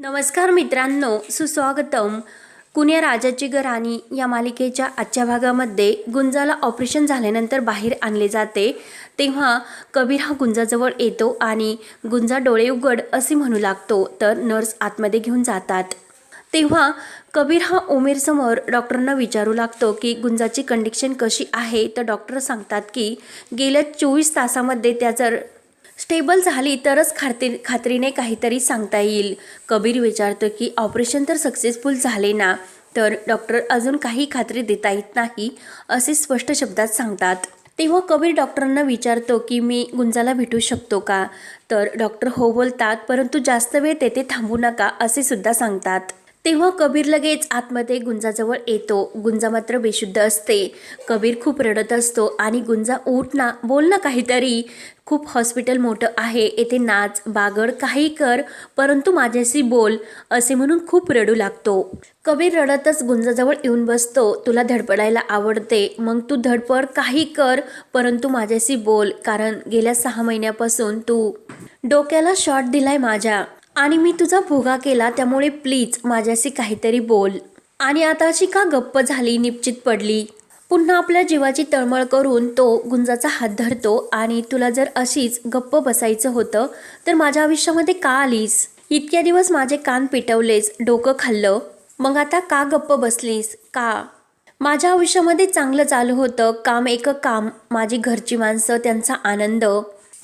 नमस्कार मित्रांनो सुस्वागतम. कुण्या राजाची घराणी या मालिकेच्या आजच्या भागामध्ये गुंजाला ऑपरेशन झाल्यानंतर बाहेर आणले जाते. तेव्हा कबीर हा गुंजाजवळ येतो आणि गुंजा डोळे उघड असे म्हणू लागतो तर नर्स आतमध्ये घेऊन जातात. तेव्हा कबीर हा उमेरसमोर डॉक्टरांना विचारू लागतो की गुंजाची कंडिशन कशी आहे तर डॉक्टर सांगतात की गेल्या चोवीस तासामध्ये त्या जर स्टेबल झाली तरच खात्री खात्रीने काहीतरी सांगता येईल. कबीर विचारतो की ऑपरेशन तर सक्सेसफुल झाले ना? तर डॉक्टर अजून काही खात्री देता येत नाही? असे स्पष्ट शब्दात सांगतात. तेव्हा कबीर डॉक्टरांना विचारतो की मी गुंजाला भेटू शकतो का? तर डॉक्टर हो बोलतात परंतु जास्त वेळ तेथे थांबू नका असे सुद्धा सांगतात. तेव्हा कबीर लगेच आतमध्ये गुंजाजवळ येतो. गुंजा मात्र बेशुद्ध असते. कबीर खूप रडत असतो आणि गुंजा उठ ना बोल ना काहीतरी. खूप हॉस्पिटल मोठं आहे येथे नाच बागड काही कर परंतु माझ्याशी बोल असे म्हणून खूप रडू लागतो. कबीर रडतच गुंजाजवळ येऊन बसतो. तुला धडपडायला आवडते. मग तू धडपड काही कर परंतु माझ्याशी बोल कारण गेल्या सहा महिन्यापासून तू डोक्याला शॉट दिलाय माझ्या. आणि मी तुझा भोगा केला त्यामुळे प्लीज माझ्याशी काहीतरी बोल. आणि आता अशी का गप्प झाली निश्चित पडली? पुन्हा आपल्या जीवाची तळमळ करून तो गुंजाचा हात धरतो आणि तुला जर अशीच गप्प बसायचं होतं तर माझ्या आयुष्यामध्ये का आलीस? इतक्या दिवस माझे कान पिटवलेस डोकं खाल्लं. मग आता का गप्प बसलीस? का? माझ्या आयुष्यामध्ये चांगलं चालू होतं काम एक काम माझी घरची माणसं त्यांचा आनंद.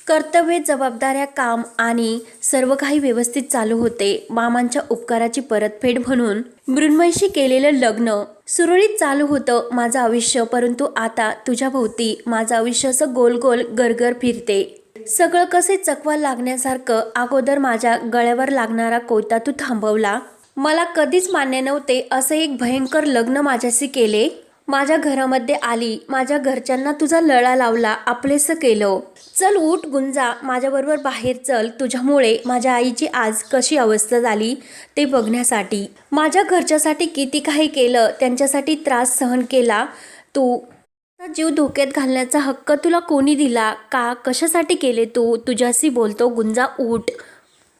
कर्तव्य जबाबदाऱ्या काम आणि सर्व काही व्यवस्थित चालू होते. मामांच्या उपकाराची परतफेड म्हणून मृण्मयशी केलेलं लग्न सुरळीत चालू होतं. माझं आयुष्य परंतु आता तुझ्या भोवती माझं आयुष्य असं गोल गोल गरगर फिरते. सगळं कसे चकवा लागण्यासारखं अगोदर माझ्या गळ्यावर लागणारा कोयता तू थांबवला? मला कधीच मान्य नव्हते असं एक भयंकर लग्न माझ्याशी केले. माझ्या घरामध्ये आली. माझ्या घरच्यांना तुझा लळा लावला. आपलेसं केलं. चल उठ गुंजा. माझ्याबरोबर बाहेर चल. तुझ्यामुळे माझ्या आईची आज कशी अवस्था झाली ते बघण्यासाठी. माझ्या घरच्यासाठी किती काही केलं त्यांच्यासाठी त्रास सहन केला. तू जीव धोक्यात घालण्याचा हक्क तुला कोणी दिला? का? कशासाठी केले तू? तुझ्याशी बोलतो. गुंजा उठ.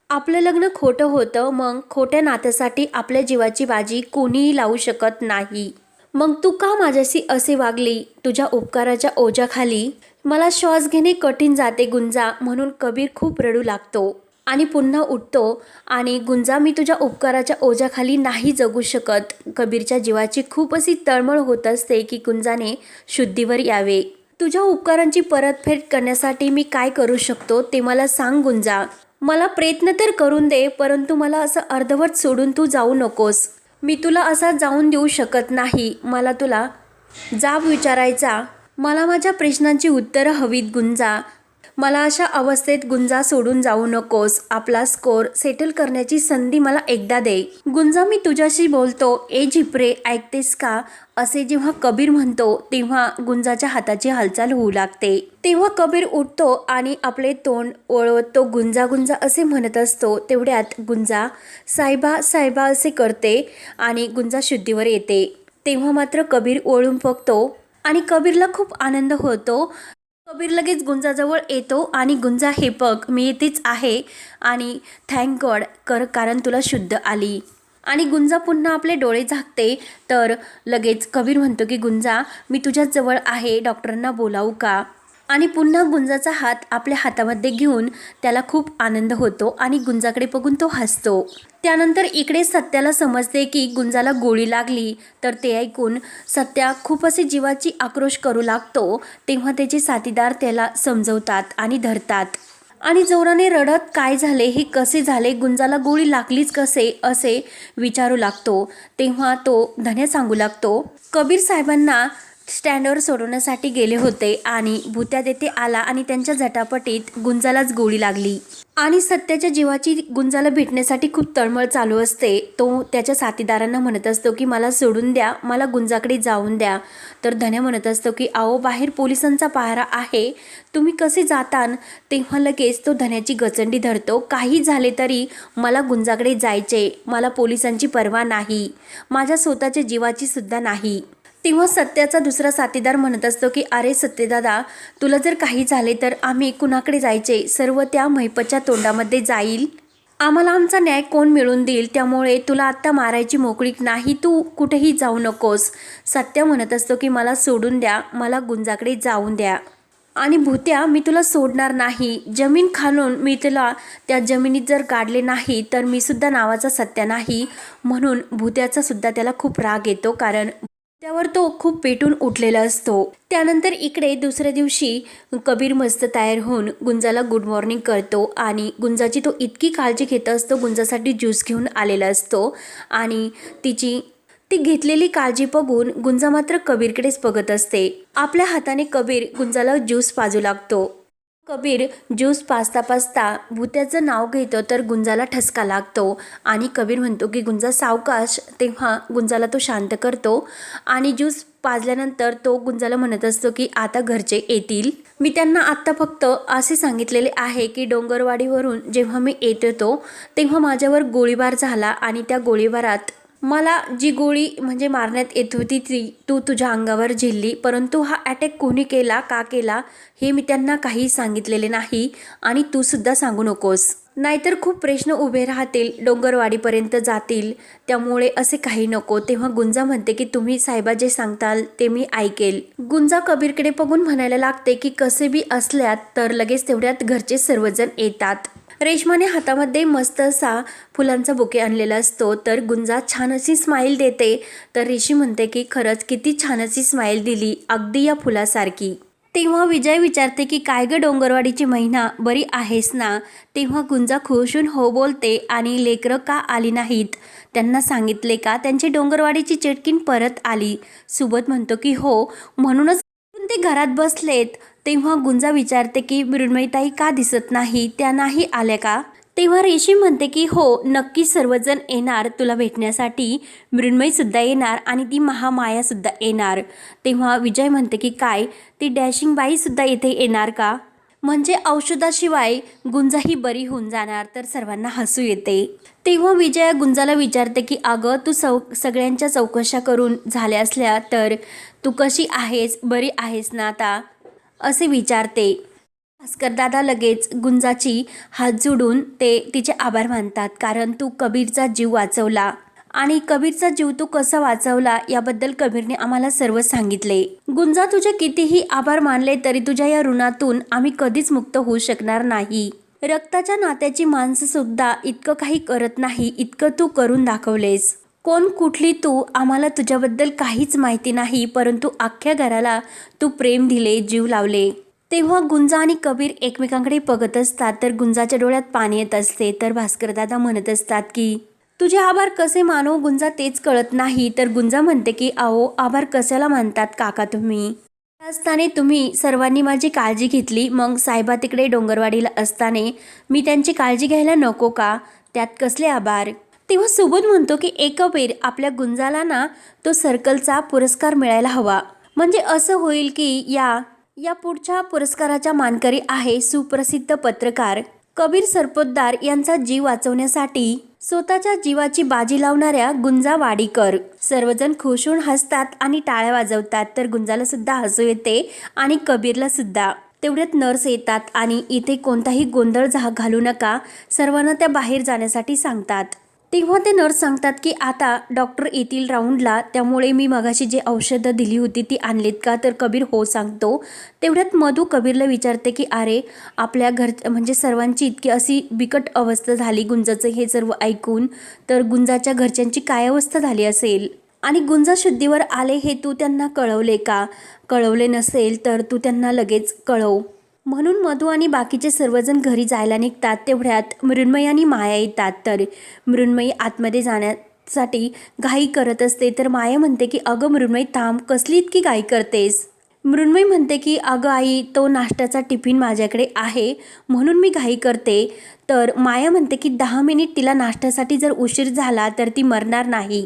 आपलं लग्न खोटं होतं. मग खोट्या नात्यासाठी आपल्या जीवाची बाजी कोणीही लावू शकत नाही. मग तू का माझ्याशी असे वागली? तुझ्या उपकाराच्या ओझ्याखाली? मला श्वास घेणे कठीण जाते गुंजा म्हणून कबीर खूप रडू लागतो. आणि पुन्हा उठतो आणि गुंजा मी तुझ्या उपकाराच्या ओझ्याखाली नाही जगू शकत. कबीरच्या जीवाची खूप अशी तळमळ होत असते की गुंजाने शुद्धीवर यावे. तुझ्या उपकारांची परतफेड करण्यासाठी मी काय करू शकतो ते मला सांग गुंजा. मला प्रयत्न तर करून दे परंतु मला असं अर्धवट सोडून तू जाऊ नकोस. मी तुला असा जाऊन देऊ शकत नाही. मला तुला जाब विचारायचा. मला माझ्या प्रश्नांची उत्तरं हवीत गुंजा. मला अशा अवस्थेत गुंजा सोडून जाऊ नकोस. आपला स्कोर सेटल करण्याची संधी मला एकदा दे. गुंजा मी तुझ्याशी बोलतो. ए झिपरे ऐकतेस का? असे जेव्हा कबीर म्हणतो तेव्हा गुंजाच्या हाताची हालचाल होऊ लागते. तेव्हा कबीर उठतो आणि आपले तोंड ओळवत. तो गुंजा गुंजा असे म्हणत असतो तेवढ्यात गुंजा साहेबा साहेबा असे करते आणि गुंजा शुद्धीवर येते. तेव्हा मात्र कबीर ओळून बघतो आणि कबीरला खूप आनंद होतो. कबीर लगेच गुंजाजवळ येतो आणि गुंजा हे बघ मी इथेच आहे. आणि थँक गॉड कर कारण तुला शुद्ध आली. आणि गुंजा पुन्हा आपले डोळे झाकते. तर लगेच कबीर म्हणतो की गुंजा मी तुझ्याचजवळ आहे. डॉक्टरांना बोलावू का? आणि पुन्हा गुंजाचा हात आपल्या हातामध्ये घेऊन त्याला खूप आनंद होतो आणि गुंजाकडे बघून तो हसतो. त्यानंतर इकडे सत्याला समजते की गुंजाला गोळी लागली. तर ते ऐकून सत्या खूप असे जीवाची आक्रोश करू लागतो. तेव्हा त्याचे साथीदार त्याला समजवतात आणि धरतात. आणि जोराने रडत काय झाले हे कसे झाले गुंजाला गोळी लागलीच कसे असे विचारू लागतो. तेव्हा तो धन्या सांगू लागतो कबीर साहेबांना स्टँडवर सोडवण्यासाठी गेले होते आणि भूत्या तेथे आला आणि त्यांच्या झटापटीत गुंजालाच गोळी लागली. आणि सत्याच्या जीवाची गुंजाला भेटण्यासाठी खूप तळमळ चालू असते. तो त्याच्या साथीदारांना म्हणत असतो की मला सोडून द्या मला गुंजाकडे जाऊन द्या. तर धन्या म्हणत असतो की आओ बाहेर पोलिसांचा पहारा आहे. तुम्ही कसे जातान? तेव्हा लगेच तो धन्याची गचंडी धरतो. काही झाले तरी मला गुंजाकडे जायचे. मला पोलिसांची पर्वा नाही. माझ्या स्वतःच्या जीवाची सुद्धा नाही. तेव्हा सत्याचा दुसरा साथीदार म्हणत असतो की अरे सत्यदादा तुला जर काही झाले तर आम्ही कुणाकडे जायचे? सर्व त्या महिपच्या तोंडामध्ये जाईल? आम्हाला आमचा न्याय कोण मिळून देईल? त्यामुळे तुला आत्ता मारायची मोकळीक नाही तू कुठेही जाऊ नकोस. सत्य म्हणत असतो की मला सोडून द्या मला गुंजाकडे जाऊन द्या. आणि भूत्या मी तुला सोडणार नाही. जमीन खालून मी तुला त्या जमिनीत जर काढले नाही तर मी सुद्धा नावाचा सत्य नाही. म्हणून भूत्याचा सुद्धा त्याला खूप राग येतो कारण त्यावर तो खूप पेटून उठलेला असतो. त्यानंतर इकडे दुसऱ्या दिवशी कबीर मस्त तयार होऊन गुंजाला गुड मॉर्निंग करतो आणि गुंजाची तो इतकी काळजी घेत असतो गुंजासाठी ज्यूस घेऊन आलेला असतो आणि तिची ती घेतलेली काळजी बघून गुंजा मात्र कबीरकडेच बघत असते. आपल्या हाताने कबीर गुंजाला ज्यूस पाजू लागतो. कबीर ज्यूस पाचता पाचता भूत्याचं नाव घेतो तर गुंजाला ठसका लागतो. आणि कबीर म्हणतो की गुंजा सावकाश तेव्हा गुंजाला तो शांत करतो. आणि ज्यूस पाजल्यानंतर तो गुंजाला म्हणत असतो की आता घरचे येतील. मी त्यांना आत्ता फक्त असे सांगितलेले आहे की डोंगरवाडीवरून जेव्हा मी येत होतो तेव्हा माझ्यावर गोळीबार झाला आणि त्या गोळीबारात मला जी गोळी म्हणजे मारण्यात येत होती ती तू तुझ्या अंगावर झेलली परंतु हा अटॅक कोणी केला का केला हे मी त्यांना काही सांगितलेले नाही आणि तू सुद्धा सांगू नकोस. नाहीतर खूप प्रश्न उभे राहतील डोंगरवाडीपर्यंत जातील त्यामुळे असे काही नको. तेव्हा गुंजा म्हणते की तुम्ही साहेबा जे सांगताल ते मी ऐकेल. गुंजा कबीरकडे बघून म्हणायला लागते की कसे बी असल्यात तर लगेच तेवढ्यात घरचे सर्वजण येतात. रेशमाने हातामध्ये मस्त असा फुलांचा बुके आणलेला असतो. तर गुंजा छान अशी स्माईल देते. तर ऋषी म्हणते की खरंच किती छान अशी स्माईल दिली अगदी या फुलासारखी. तेव्हा विजय विचारते की काय ग डोंगरवाडीची महिना? बरी आहेस ना? तेव्हा गुंजा खुशून हो बोलते आणि लेकरं का आली नाहीत? त्यांना सांगितले का त्यांची डोंगरवाडीची चिटकीन परत आली. सुबत म्हणतो की हो म्हणूनच ते घरात बसलेत तेव्हा गुंजा विचारते की मृण्मयताई का दिसत नाही? त्या नाही आल्या का? तेव्हा रेशी म्हणते की हो नक्की सर्वजण येणार तुला भेटण्यासाठी. मृण्मयीसुद्धा येणार आणि ती महामायासुद्धा येणार. तेव्हा विजय म्हणते की काय? ती डॅशिंग बाईसुद्धा येथे इथे येणार का? म्हणजे औषधाशिवाय गुंजाही बरी होऊन जाणार तर सर्वांना हसू येते. तेव्हा विजया गुंजाला विचारते की अगं तू चौ सगळ्यांच्या चौकशा करून झाल्या असल्या तर? तू कशी आहेस बरी आहेस ना आता? असे विचारते. भास्करदादा लगेच गुंजाची हात जोडून ते तिचे आभार मानतात कारण तू कबीरचा जीव वाचवला. आणि कबीरचा जीव तू कसा वाचवला याबद्दल कबीरने आम्हाला सर्व सांगितले. गुंजा तुझे कितीही आभार मानले तरी तुझ्या या ऋणातून आम्ही कधीच मुक्त होऊ शकणार नाही. रक्ताच्या नात्याची माणसं सुद्धा इतकं काही करत नाही इतकं तू करून दाखवलेस. कोण कुठली तू आम्हाला तुझ्याबद्दल काहीच माहिती नाही परंतु अख्ख्या घराला तू प्रेम दिले जीव लावले. तेव्हा गुंजा आणि कबीर एकमेकांकडे बघत असतात तर गुंजाच्या डोळ्यात पाणी येत असते तर भास्करदादा म्हणत असतात की तुझे आभार कसे मानो गुंजा तेच कळत नाही तर गुंजा म्हणते की अहो आभार कशाला मानतात काका तुम्ही? असताना तुम्ही सर्वांनी माझी काळजी घेतली मग साहेबा तिकडे डोंगरवाडीला असताना मी त्यांची काळजी घ्यायला नको का? त्यात कसले आभार? तेव्हा सुबोध म्हणतो की एक आपल्या गुंजाला ना तो सर्कलचा पुरस्कार मिळायला हवा. म्हणजे असं होईल की या या पुढच्या पुरस्काराच्या मानकरी आहे सुप्रसिद्ध पत्रकार कबीर सरपोतदार यांचा जीव वाचवण्यासाठी स्वतःच्या जीवाची बाजी लावणाऱ्या गुंजा वाडीकर. सर्वजण खुश होऊन हसतात आणि टाळ्या वाजवतात तर गुंजाला सुद्धा हसू येते आणि कबीरला सुद्धा. तेवढ्यात नर्स येतात आणि इथे कोणताही गोंधळ जहा घालू नका सर्वांना त्या बाहेर जाण्यासाठी सांगतात. तेव्हा ते नर्स सांगतात की आता डॉक्टर येतील राऊंडला त्यामुळे मी मगाशी जे औषधं दिली होती ती आणलीत का? तर कबीर हो सांगतो. तेवढ्यात मधू कबीरला विचारते की अरे आपल्या घर म्हणजे सर्वांची इतकी अशी बिकट अवस्था झाली गुंजाचं हे सर्व ऐकून तर गुंजाच्या घरच्यांची काय अवस्था झाली असेल? आणि गुंजा शुद्धीवर आले हे तू त्यांना कळवले का? कळवले नसेल तर तू त्यांना लगेच कळव. म्हणून मधू आणि बाकीचे सर्वजण घरी जायला निघतात. तेवढ्यात मृण्मयी आणि माया येतात. तर मृण्मयी आतमध्ये जाण्यासाठी घाई करत असते. तर माया म्हणते की अगं मृण्मयी थांब. कसली इतकी घाई करतेस? मृण्मयी म्हणते की अगं आई तो नाश्त्याचा टिफिन माझ्याकडे आहे. म्हणून मी घाई करते. तर माया म्हणते की दहा मिनिट तिला नाश्त्यासाठी जर उशीर झाला तर ती मरणार नाही.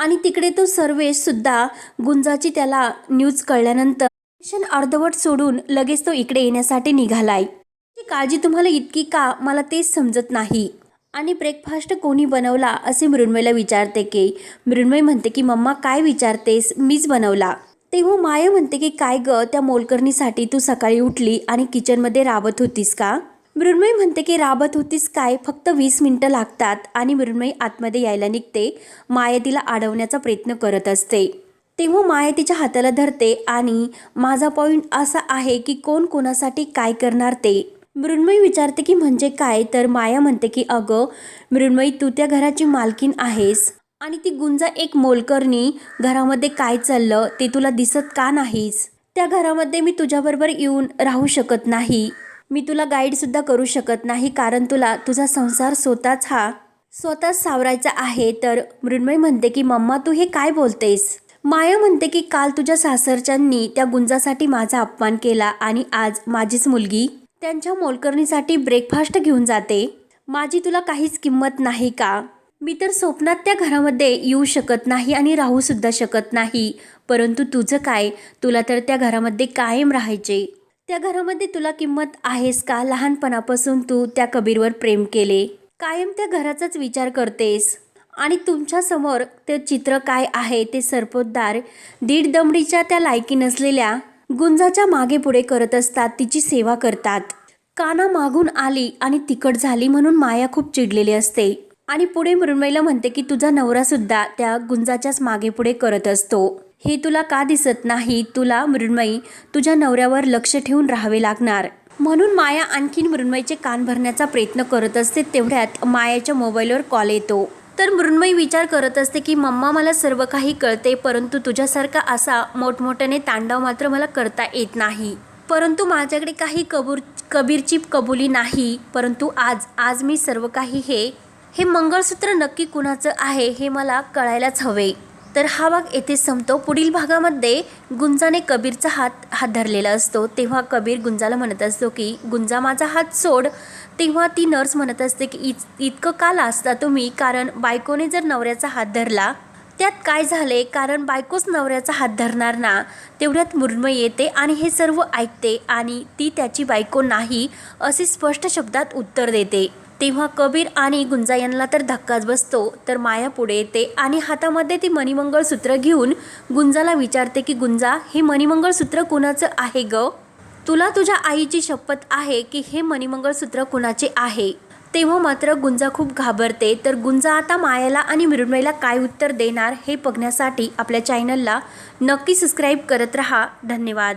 आणि तिकडे तो सर्वेशसुद्धा गुंजाची त्याला न्यूज कळल्यानंतर मिशन अर्धवट सोडून लगेच तो इकडे येण्यासाठी निघालाय. ती काळजी तुम्हाला इतकी का? मला तेच समजत नाही. आणि ब्रेकफास्ट कोणी बनवला? असे मृण्मयला विचारते की. मृण्मय म्हणते की मम्मा काय विचारतेस? मीच बनवला. तेव्हा माया म्हणते की काय ग? त्या मोलकरणीसाठी तू सकाळी उठली आणि किचनमध्ये राबत होतीस का? मृण्मयी म्हणते की राबत होतीस काय? फक्त वीस मिनटं लागतात. आणि मृण्मयी आतमध्ये यायला निघते. माया तिला अडवण्याचा प्रयत्न करत असते. तेव्हा माया तिच्या हाताला धरते आणि माझा पॉईंट असा आहे की कोण कोणासाठी काय करणार ते. मृण्मयी विचारते की म्हणजे काय? तर माया म्हणते की अगं मृण्मयी तू त्या घराची मालकीन आहेस आणि ती गुंजा एक मोलकरणी. घरामध्ये काय चाललं ते तुला दिसत का नाहीस? त्या घरामध्ये मी तुझ्याबरोबर येऊन राहू शकत नाही. मी तुला गाईडसुद्धा करू शकत नाही कारण तुला तुझा संसार स्वतःच हा स्वतःच सावरायचा आहे. तर मृण्मयी म्हणते की मम्मा तू हे काय बोलतेस? माया म्हणते की काल तुझ्या सासरच्यांनी त्या गुंजासाठी माझा अपमान केला आणि आज माझीच मुलगी त्यांच्या मोलकरणीसाठी ब्रेकफास्ट घेऊन जाते. माझी तुला काहीच किंमत नाही का? मी तर स्वप्नात त्या घरामध्ये येऊ शकत नाही आणि राहूसुद्धा शकत नाही. परंतु तुझं काय? तुला तर त्या घरामध्ये कायम राहायचे. त्या घरामध्ये तुला किंमत आहेस का? लहानपणापासून तू त्या कबीरवर प्रेम केले. कायम त्या घराचाच विचार करतेस. आणि तुमच्यासमोर ते चित्र काय आहे ते सरपोतदार दीड दमडीच्या त्या लायकी नसलेल्या गुंजाच्या मागे पुढे करत असतात तिची सेवा करतात. काना मागून आली आणि तिकट झाली म्हणून माया खूप चिडलेली असते. आणि पुढे मृण्मयला म्हणते की तुझा नवरा सुद्धा त्या गुंजाच्याच मागे पुढे करत असतो. हे तुला का दिसत नाही? तुला मृण्मयी तुझ्या नवऱ्यावर लक्ष ठेवून राहावे लागणार. म्हणून माया आणखीन मृण्मयीचे कान भरण्याचा प्रयत्न करत असते तेवढ्यात मायाच्या मोबाईलवर कॉल येतो. तर मृण्मयी विचार करत असते की मम्मा मला सर्व काही कळते परंतु तुझ्यासारखा असा मोठमोठ्याने तांडव मात्र मला करता येत नाही. परंतु माझ्याकडे काही कबूर कबीरची कबुली नाही परंतु आज आज मी सर्व काही हे हे मंगळसूत्र नक्की कुणाचं आहे हे मला कळायलाच हवे. तर हा भाग येथे संपतो. पुढील भागामध्ये गुंजाने कबीरचा हात हात धरलेला असतो. तेव्हा कबीर गुंजाला म्हणत असतो की गुंजा माझा हात सोड. तेव्हा ती नर्स म्हणत असते की इत इतकं का लाजता तुम्ही कारण बायकोने जर नवऱ्याचा हात धरला त्यात काय झाले? कारण बायकोच नवऱ्याचा हात धरणार ना तेवढ्यात मुरमय येते आणि हे सर्व ऐकते आणि ती त्याची बायको नाही असे स्पष्ट शब्दात उत्तर देते. तेव्हा कबीर आणि गुंजा यांना तर धक्काच बसतो तर माया पुढे येते आणि हातामध्ये ती मणिमंगळसूत्र घेऊन गुंजाला विचारते की गुंजा हे मणिमंगळसूत्र कुणाचं आहे ग? तुला तुझ्या आईची शपथ आहे की हे मणिमंगळसूत्र कुणाचे आहे? तेव्हा मात्र गुंजा खूप घाबरते. तर गुंजा आता मायाला आणि मृण्मयीला काय उत्तर देणार हे बघण्यासाठी आपल्या चॅनलला नक्की सबस्क्राईब करत रहा. धन्यवाद.